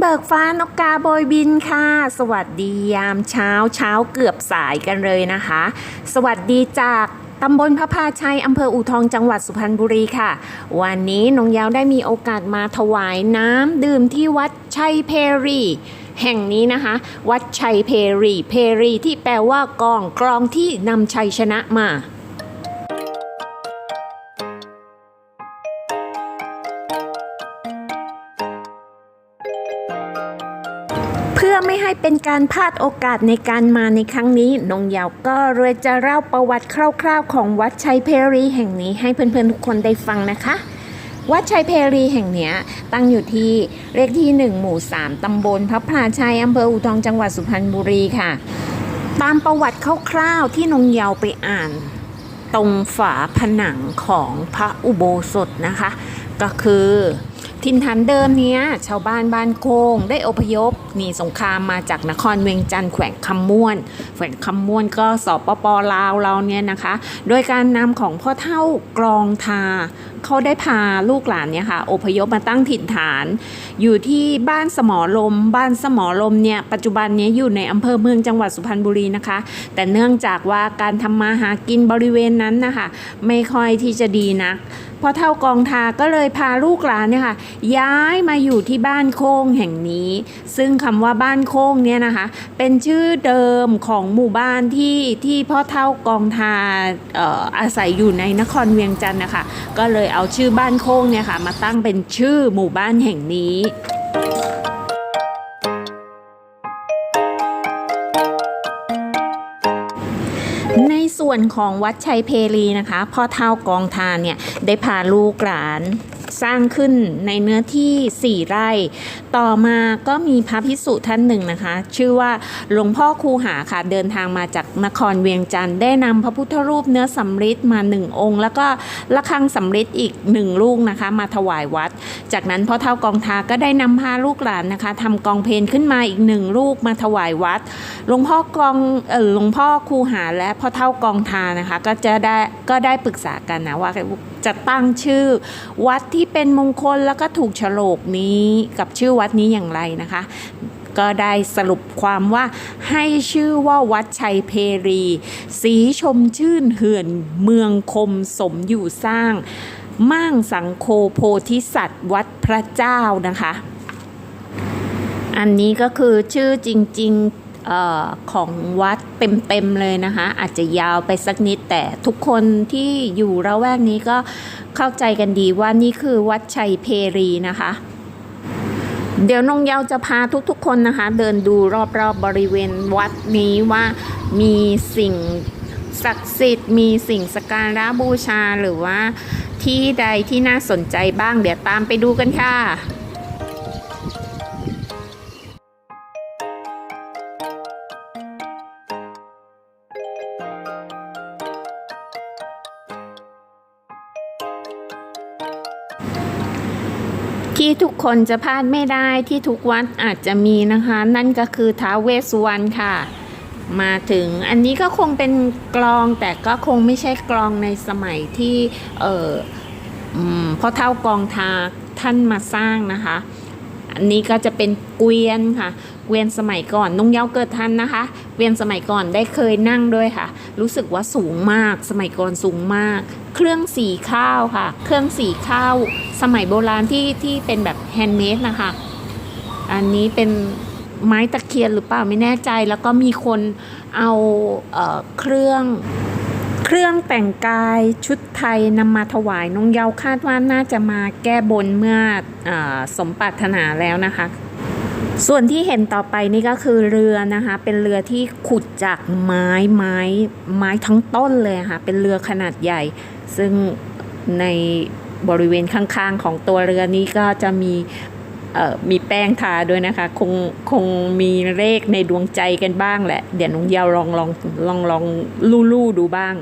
เบิกฟ้านกกาโบยบินค่ะ สวัสดียามเช้าเช้าเกือบสายกันเลยนะคะ สวัสดีจากตำบลพระพาชัยอำเภออูทองจังหวัดสุพรรณบุรีค่ะ วันนี้น้องยาวได้มีโอกาสมาถวายน้ำดื่มที่วัดชัยเพรี แห่งนี้นะคะ วัดชัยเพรีเพรีที่แปลว่ากองกรองที่นำชัยชนะมา ไม่ให้เป็นการพลาดโอกาสในการมาในครั้งนี้นงยาวก็เลยจะเล่าประวัติคร่าวๆ ของวัดชัยเพรีแห่งนี้ให้เพื่อนๆทุกคนได้ฟังนะคะ วัดชัยเพรีแห่งนี้ตั้งอยู่ที่เลขที่ 1 หมู่ 3 ตำบลพระพลาชัยอำเภออูทองจังหวัดสุพรรณบุรีค่ะ ตามประวัติคร่าวๆที่นงเยาวไปอ่าน ตรงฝาผนังของพระอุโบสถนะคะ ก็คือ ถิ่นฐานเดิมเนี้ย ชาวบ้านบ้านโคงได้อพยพหนีสงครามมาจากนครเวียงจันทร์แขวงคำม่วน แขวงคำม่วนก็สปปลาวเราเนี่ยนะคะ โดยการนำของพ่อเท่ากรองทาเขาได้พาลูกหลานเนี่ยค่ะอพยพมาตั้งถิ่นฐาน อยู่ที่บ้านสมอลม บ้านสมอลมเนี่ยปัจจุบันเนี้อยู่ในอำเภอเมืองจังหวัดสุพรรณบุรีนะคะ แต่เนื่องจากว่าการทำมาหากินบริเวณนั้นนะคะ ไม่ค่อยที่จะดีนักพอเท่ากองทาก็เลยพาลูกหลานเนี่ยค่ะย้ายมาอยู่ที่บ้านโค้งแห่งนี้ ซึ่งคำว่าบ้านโค้งเนี่ยนะคะ เป็นชื่อเดิมของหมู่บ้านที่ที่พ่อเท่ากองทาอออาศัยอยู่ในนครเวียงจันทร์นะคะ ก็เลยเอาชื่อบ้านโค้งเนี่ยค่ะมาตั้งเป็นชื่อหมู่บ้านแห่งนี้ในส่วนของวัดชัยเพรีนะคะพ่อเท่ากองทานเนี่ยได้พาลูกหลาน สร้างขึ้นในเนื้อที่ 4 ไร่ ต่อมาก็มีพระพิสุท่านหนึ่งนะคะ ชื่อว่าหลวงพ่อคูหาค่ะเดินทางมาจากนครเวียงจันทร์ได้นำพระพุทธรูปเนื้อสำริดมาหนึ่งองค์ แล้วก็ระฆังสำริดอีกหนึ่งลูกนะคะ มาถวายวัด จากนั้นพ่อเท่ากองทาก็ได้นำพาลูกหลานนะคะทำกองเพลนขึ้นมาอีกหนึ่งลูกมาถวายวัดหลวงพ่อกองเออหลวงพ่อคูหาและพ่อเท่ากองทานะคะ ก็จะได้ก็ได้ปรึกษากันนะว่า จะตั้งชื่อ วัดที่เป็นมงคลแล้วก็ถูกฉลกนี้กับชื่อวัดนี้อย่างไรนะคะ ก็ได้สรุปความว่าให้ชื่อว่าวัดชัยเพรี สีชมชื่นเหื่อนเมืองคมสมอยู่สร้าง มั่งสังโคโพธิสัตว์ วัดพระเจ้านะคะ อันนี้ก็คือชื่อจริง ๆ ออของวัดเต็มๆเลยนะคะ อาจจะยาวไปสักนิดแต่ทุกคนที่อยู่ระแวกนี้ก็เข้าใจกันดีว่านี่คือวัดชัยเพรีนะคะเดี๋ยวนงเยาวจะพาทุกๆคนนะคะ เดินดูรอบๆบบริเวณวัดนี้ว่ามีสิ่งศักดิ์สิทธิ์มีสิ่งสกการะบูชาหรือว่าที่ใดที่น่าสนใจบ้าง เดี๋ยวตามไปดูกันค่ะ ที่ทุกคนจะพลาดไม่ได้ที่ทุกวัดอาจจะมีนะคะ นั่นก็คือท้าวเวสสุวรรณค่ะ มาถึงอันนี้ก็คงเป็นกลองแต่ก็คงไม่ใช่กลองในสมัยที่เออพ่อเท่ากองทาท่านมาสร้างนะคะ อันนี้ก็จะเป็นเกวียนค่ะ เกวียนสมัยก่อนนุ่งเย้าเกิดทันนะคะ เกวียนสมัยก่อนได้เคยนั่งด้วยค่ะ รู้สึกว่าสูงมาก สมัยก่อนสูงมาก เครื่องสีข้าวค่ะ เครื่องสีข้าว สมัยโบราณที่ที่เป็นแบบแฮนด์เมดนะคะ อันนี้เป็นไม้ตะเคียนหรือเปล่าไม่แน่ใจ แล้วก็มีคนเอาเออเครื่อง เครื่องแต่งกายชุดไทยนำมาถวายน้องเยาวคาดว่าน่าจะมาแก้บนเมื่ออสมปรารถนาแล้วนะคะ ส่วนที่เห็นต่อไปนี่ก็คือเรือนะคะ เป็นเรือที่ขุดจากไม้ไม้ไม้ทั้งต้นเลยค่ะ เป็นเรือขนาดใหญ่ ซึ่งในบริเวณข้างๆของตัวเรือนี้ก็จะมี มีแป้งทาด้วยนะคะ คงคงมีเลขในดวงใจกันบ้างแหละ เดี๋ยวน้องยาวลองลองลองลองลู่ลู่ดูบ้าง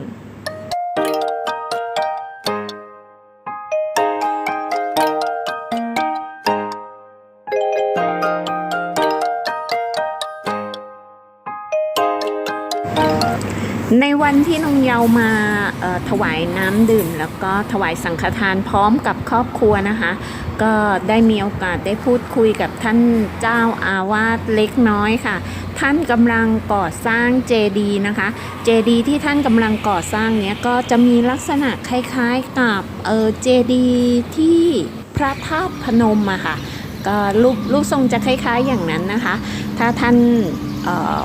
ในวันที่น้องเยามาถวายน้ำดื่ม แล้วก็ถวายสังฆทานพร้อมกับครอบครัวนะคะ ก็ได้มีโอกาสได้พูดคุยกับท่านเจ้าอาวาสเล็กน้อยค่ะ ท่านกำลังก่อสร้างเจดีนะคะ เจดีที่ท่านกำลังก่อสร้างเนี้ยก็จะมีลักษณะคล้ายๆกับเออเจดีที่พระธาตุพนมอะค่ะก็รูปรูปทรงจะคล้ายๆอย่างนั้นนะคะ ถ้าท่านเออ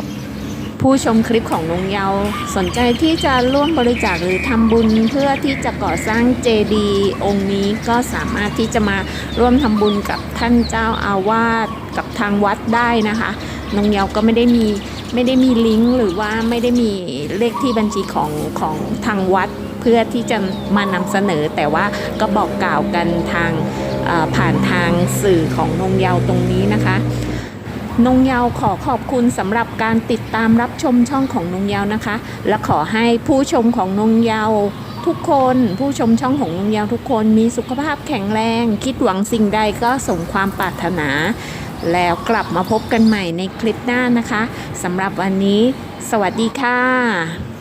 ผู้ชมคลิปของนงเยาว์สนใจที่จะร่วมบริจาคหรือทำบุญเพื่อที่จะก่อสร้างเจดีย์องค์นี้ก็สามารถที่จะมาร่วมทำบุญกับท่านเจ้าอาวาสกับทางวัดได้นะคะนงเยาว์ก็ไม่ได้มีไม่ได้มีลิงก์หรือว่าไม่ได้มีเลขที่บัญชีของของทางวัด เพื่อที่จะมานำเสนอ แต่ว่าก็บอกกล่าวกันทางผ่านทางสื่อของนงเยาว์ตรงนี้นะคะ นงเยาวขอขอบคุณสำหรับการติดตามรับชมช่องของนงเยาวนะคะ และขอให้ผู้ชมของนงเยาวทุกคนผู้ชมช่องของนงเยาวทุกคนมีสุขภาพแข็งแรง คิดหวังสิ่งใดก็สมความปรารถนา แล้วกลับมาพบกันใหม่ในคลิปหน้านะคะสำหรับวันนี้ สวัสดีค่ะ